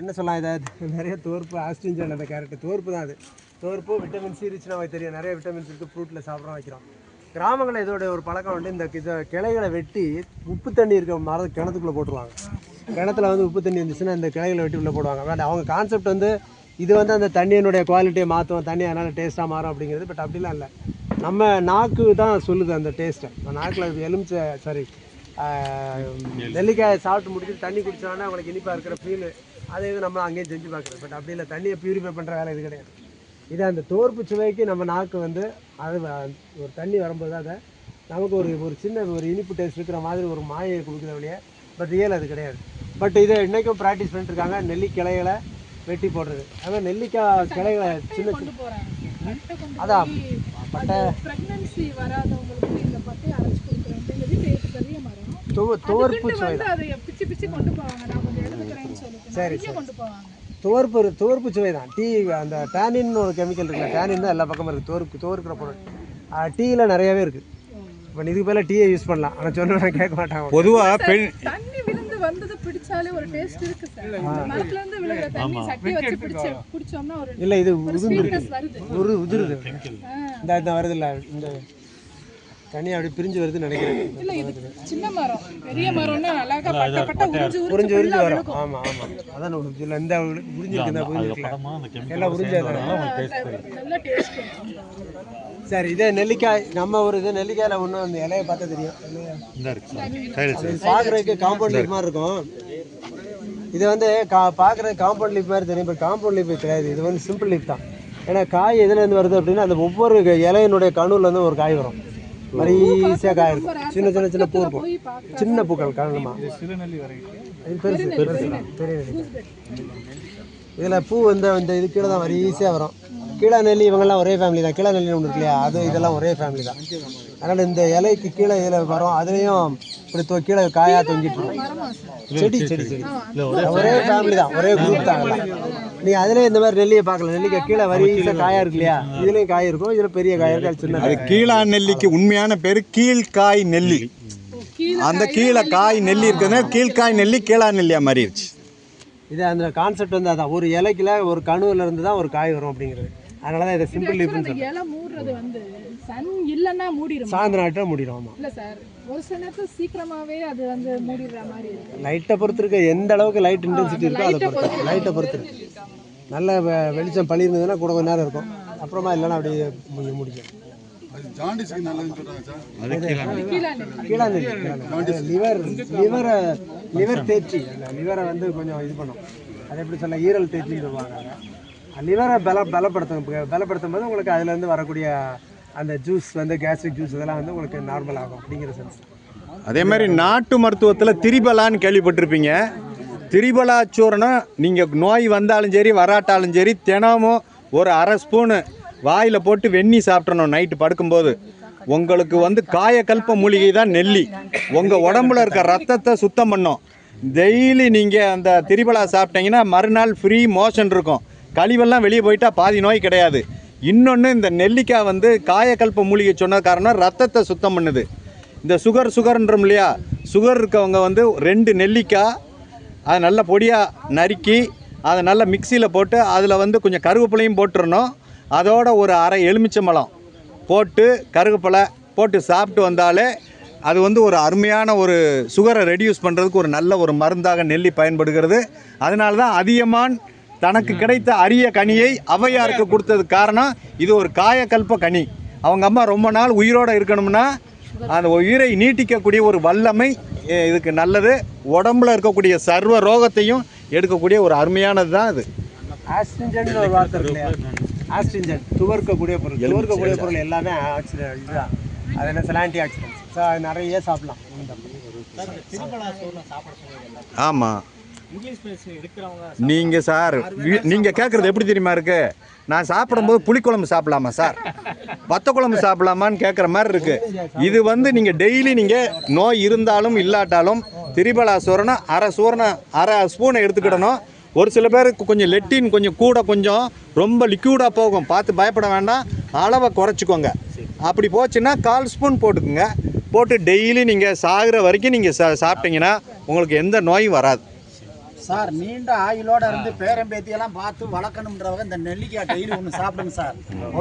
என்ன சொல்லலாம் இதை? நிறைய தோற்பு ஆஸ்ட்ரிஞ்சன் அந்த கேரட்டு தோற்பு தான் அது. தோற்பு விட்டமின் சி ரிச் நமக்கு தெரியும் நிறைய விட்டமின்ஸ் இருக்குது ஃப்ரூட்டில் சாப்பிட்றோம் வைக்கிறோம். கிராமங்களில் இதோட ஒரு பழக்கம் வந்து இந்த இதை கிளைகளை வெட்டி உப்பு தண்ணி இருக்க மரம் கிணத்துக்குள்ளே போட்டுருவாங்க. கிணத்துல வந்து உப்பு தண்ணி இருந்துச்சுன்னா இந்த கிளைகளை வெட்டி உள்ளே போடுவாங்க. வேண்டாம் அவங்க கான்செப்ட் வந்து இது வந்து அந்த தண்ணியினுடைய குவாலிட்டியை மாற்றும் தண்ணி அதனால் டேஸ்ட்டாக மாறும் அப்படிங்கிறது பட் அப்படிலாம் இல்லை. நம்ம நாக்கு தான் சொல்லுது அந்த டேஸ்ட்டை நாக்கில் எலுமிச்சை சாரி நெல்லிக்காயை சாப்பிட்டு முடிச்சுட்டு தண்ணி குடிச்சோன்னா உங்களுக்கு இனிப்பாக இருக்கிற ஃபீல் அதை இது நம்ம அங்கேயும் செஞ்சு பார்க்குறது. பட் அப்படி இல்லை தண்ணியை பியூரிஃபை பண்ணுற வேலை இது கிடையாது. இது அந்த தோற்பு சுவைக்கு நம்ம நாக்கு வந்து அது ஒரு தண்ணி வரும்போது அதை நமக்கு ஒரு ஒரு சின்ன ஒரு இனிப்பு டேஸ்ட் இருக்கிற மாதிரி ஒரு மாயை கொடுக்குற வழியே பட் ரியல் அது கிடையாது. பட் இதை இன்றைக்கும் ப்ராக்டிஸ் பண்ணிட்டு இருக்காங்க. நெல்லி கிளைகளை வெட்டி போடுறது. அதான் நெல்லிக்காய் கிளைகளை சின்ன கொண்டு அதான், பட்டை. சொல்லிட்டு. சரி, ஒரு துவர்ப்பு சுவை தான் டீ அந்த டேனின்னு ஒரு கெமிக்கல் இருக்குல்ல டேனின் தான் எல்லா பக்கமும் இருக்குது துவர்ப்பு துவர்க்கிற பொருள். டீயில் நிறையவே இருக்குது இப்போ இதுக்கு பேரில் டீயை யூஸ் பண்ணலாம். ஆனால் சொன்னா கேட்க மாட்டாங்க பொதுவாக பெண் தண்ணி விழுந்து வந்தது பிடிச்சாலே ஒரு டேஸ்ட் இருக்கு சார் மரத்துல இருந்து விழுகிற தண்ணி சட்டி வச்சு பிடிச்சு பிடிச்சோம்னா ஒரு இல்லை இது ஒரு sweetness வருது. உரு உதிருது. இந்த வருது இல்லை இந்த தண்ணி அப்படி பிரிஞ்சு வருதுன்னு நினைக்கிறேன். இல்ல இது சின்ன மரம். பெரிய மரம்னா அழகா பட்ட பட்ட உறிஞ்சு உறிஞ்சு உறிஞ்சு உறிஞ்சு வரும். ஆமாம் ஆமாம் அதான் உறிஞ்சு இல்லை இந்த உறிஞ்சிருக்கு இந்த உறிஞ்சிருக்குல்ல எல்லாம் உறிஞ்சு நல்ல டேஸ்ட் சரி இதே நெல்லிக்காய் நம்ம ஒரு இது நெல்லிக்காயில் ஒன்று அந்த இலையை பார்த்தா தெரியும். பார்க்குறதுக்கு காம்பவுண்ட் லீஃப் மாதிரி இருக்கும். இது வந்து கா பார்க்குறது காம்பவுண்ட் லீஃப் மாதிரி தெரியும் இப்போ காம்பவுண்ட் லீஃப் கிடையாது. இது வந்து சிம்பிள் லீஃப் தான். ஏன்னா காய் எதுலேருந்து வருது அப்படின்னா அந்த ஒவ்வொரு இலையினுடைய கணுவில் இருந்து ஒரு காய் வரும். வரிசையாக காய் இருக்கும் சின்ன சின்ன சின்ன பூ. இருக்கும் சின்ன பூக்கள் காரணமா. இது பெருசு பெருசு. பெரிய இதில் பூ வந்து இந்த இது கீழே தான் வரிசையாக வரும். கீழே நெல்லி இவங்கெல்லாம் ஒரே ஃபேமிலி தான். கீழே நெல்லி ஒன்று இருக்கு இல்லையா அது இதெல்லாம் ஒரே ஃபேமிலி தான். அதனால் இந்த இலைக்கு கீழே இதில் வரும் அதுலேயும் இப்படி தொ- கீழே காயாக தொங்கிட்டு இருக்கும். செடி செடி செடி. ஒரே ஃபேமிலி தான் ஒரே குரூப் தான் எல்லாம். நீங்கள் அதிலே இந்த மாதிரி நெல்லியை பார்க்கல. நெல்லிக்காய் கீழே வரிசை காயாக இருக்கு இல்லையா? இதுலேயும் காய் இருக்கும் இதில் பெரிய காய் இருக்கு அது சின்ன அது. கீழா நெல்லிக்கு உண்மையான பேர் கீழ்காய் நெல்லி. அந்த கீழே காய் நெல்லி இருக்குதுன்னா கீழ்காய் நெல்லி கீழா நெல்லியா மாறிடுச்சு. இது அந்த கான்செப்ட் வந்து அதான். ஒரு இலைக்குல ஒரு கணுவில் இருந்து தான் ஒரு காய் வரும் அப்படிங்கிறது. அதனால தான் இதை சிம்பிள் லீஃப்னு அந்த இலை மூடுறது வந்து சன் இல்லைன்னா மூடிடும்? சாயந்தரம் ஆகிட்டா முடிடும் ஆமாம் இல்ல சார் ஒரு சில நேரத்துல சீக்கிரமாவே அது வந்து மூடிடுற மாதிரி இருக்கு. லைட்டை பொறுத்து இருக்க. எந்த அளவுக்கு லைட் இன்டென்சிட்டி இருக்கோ அதை பொறுத்து லைட்டை பொறுத்து இருக்கு. நல்ல வெ- வெளிச்சம் பழி இருந்ததுன்னா கூட கொஞ்ச நேரம் இருக்கும். அப்புறமா இல்லைன்னா அப்படியே மு- முடிக்கும் லிவர் லிவரை லிவர் தேய்ச்சி லிவரை வந்து கொஞ்சம் இது பண்ணும். அது எப்படி சொல்ல ஈரல் தேய்ச்சின்னு சொல்லுவாங்க லிவரை பல பலப்படுத்தும் பலப்படுத்தும் போது உங்களுக்கு அதுலேருந்து வரக்கூடிய அந்த ஜூஸ் வந்து கேஸ்ட்ரிக் ஜூஸ் இதெல்லாம் வந்து உங்களுக்கு நார்மல் ஆகும் அப்படிங்கிற சென்ஸ் அதே மாதிரி நாட்டு மருத்துவத்தில் திரிபலான்னு கேள்விப்பட்டிருப்பீங்க. திரிபலா சூரணம் நீங்கள் நோய் வந்தாலும் சரி வராட்டாலும் சரி தினமும் ஒரு அரை ஸ்பூனு வாயில் போட்டு வெந்நி சாப்பிட்றணும் நைட்டு படுக்கும்போது. உங்களுக்கு வந்து காயக்கல்ப மூலிகை தான் நெல்லி. உங்கள் உடம்புல இருக்க ரத்தத்தை சுத்தம் பண்ணும். டெய்லி நீங்கள் அந்த திரிபலா சாப்பிட்டீங்கன்னா மறுநாள் ஃப்ரீ மோஷன் இருக்கும். கழிவெல்லாம் வெளியே போயிட்டா பாதி நோய் கிடையாது. இன்னொன்று இந்த நெல்லிக்காய் வந்து காயக்கல்ப மூலிகை சொன்ன காரணம் ரத்தத்தை சுத்தம் பண்ணுது. இந்த சுகர் சுகர்ன்றோம் இல்லையா? சுகர் இருக்கவங்க வந்து ரெண்டு நெல்லிக்காய் அதை நல்லா பொடியாக நறுக்கி அதை நல்லா மிக்சியில் போட்டு அதில் வந்து கொஞ்சம் கருவேப்பிலையும் போட்டுறணும். அதோட ஒரு அரை எலுமிச்சம்பழம் போட்டு கருவேப்பிலை போட்டு சாப்பிட்டு வந்தாலே அது வந்து ஒரு அருமையான ஒரு சுகரை ரெடியூஸ் பண்ணுறதுக்கு ஒரு நல்ல ஒரு மருந்தாக நெல்லி பயன்படுகிறது. அதனால தான் அதியமான் தனக்கு கிடைத்த அரிய கனியை ஔவையாருக்கு கொடுத்ததுக்கு காரணம் இது ஒரு காயக்கல்ப கனி. அவங்க அம்மா ரொம்ப நாள் உயிரோடு இருக்கணும்னா அந்த உயிரை நீட்டிக்கக்கூடிய ஒரு வல்லமை இதுக்கு நல்லது. உடம்புல இருக்கக்கூடிய சர்வ ரோகத்தையும் எடுக்கக்கூடிய ஒரு அருமையானது தான் இது. ஆஸ்ட்ரிஞ்சன் ஒரு வார்த்தை இருக்கு இல்லையா ஆஸ்ட்ரிஞ்சன் துவர்க்கக்கூடிய பொருள். துவர்க்கக்கூடிய பொருள் எல்லாமே ஆக்சிடென்ட் இதுதான். அது என்ன சில ஆன்டி ஆக்சிடென்ட்ஸ் ஸோ நிறைய சாப்பிடலாம். ஆமாம் நீங்கள் சார் நீங்கள் கேட்குறது எப்படி தெரியுமா இருக்கு? நான் சாப்பிடும்போது புளிக்குழம்பு சாப்பிடலாமா சார்? வத்த குழம்பு சாப்பிடலாமான்னு கேட்குற மாதிரி இருக்கு. இது வந்து நீங்கள் டெய்லி நீங்கள் நோய் இருந்தாலும் இல்லாட்டாலும் திரிபலா சூரணம் அரை சூரணம் அரை ஸ்பூனை எடுத்துக்கிடணும். ஒரு சில பேருக்கு கொஞ்சம் லெட்டின் கொஞ்சம் கூட கொஞ்சம் ரொம்ப லிக்யூடாக போகும். பார்த்து பயப்பட வேண்டாம். அளவை குறைச்சிக்கோங்க. அப்படி போச்சுன்னா கால் ஸ்பூன் போட்டுக்குங்க. போட்டு டெய்லி நீங்கள் சாகிற வரைக்கும் நீங்கள் சா சாப்பிட்டீங்கன்னா உங்களுக்கு எந்த நோயும் வராது. சார் நீண்ட ஆயுளோட இருந்து பேரம்பேத்தியெல்லாம் பார்த்து வளர்க்கணுன்றவங்க இந்த நெல்லிக்காய் டெய்லி ஒன்று சாப்பிடுங்க சார்.